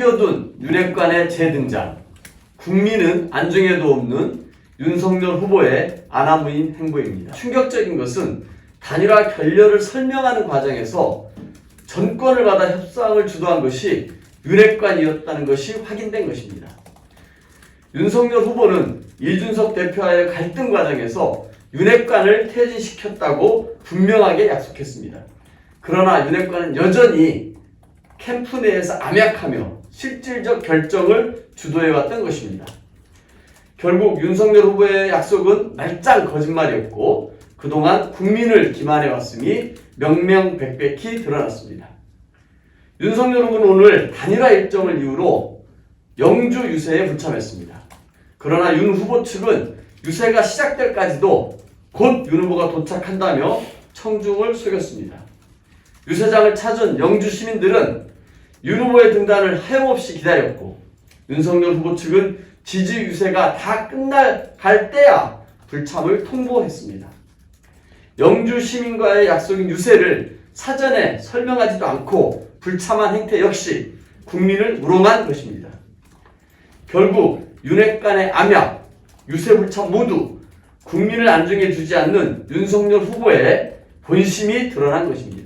뛰어든 윤핵관의 재등장, 국민은 안중에도 없는 윤석열 후보의 아나무인 행보입니다. 충격적인 것은 단일화 결렬을 설명하는 과정에서 전권을 받아 협상을 주도한 것이 윤핵관이었다는 것이 확인된 것입니다. 윤석열 후보는 이준석 대표와의 갈등 과정에서 윤핵관을 퇴진시켰다고 분명하게 약속했습니다. 그러나 윤핵관은 여전히 캠프 내에서 암약하며 실질적 결정을 주도해왔던 것입니다. 결국 윤석열 후보의 약속은 말짱 거짓말이었고 그동안 국민을 기만해왔음이 명명백백히 드러났습니다. 윤석열 후보는 오늘 단일화 일정을 이유로 영주 유세에 불참했습니다. 그러나 윤 후보 측은 유세가 시작될까지도 곧 윤 후보가 도착한다며 청중을 속였습니다. 유세장을 찾은 영주 시민들은 윤 후보의 등단을 하염없이 기다렸고 윤석열 후보 측은 지지 유세가 다 끝날 갈 때야 불참을 통보했습니다. 영주 시민과의 약속인 유세를 사전에 설명하지도 않고 불참한 행태 역시 국민을 우롱한 것입니다. 결국 윤핵관의 암약, 유세 불참 모두 국민을 안중해 주지 않는 윤석열 후보의 본심이 드러난 것입니다.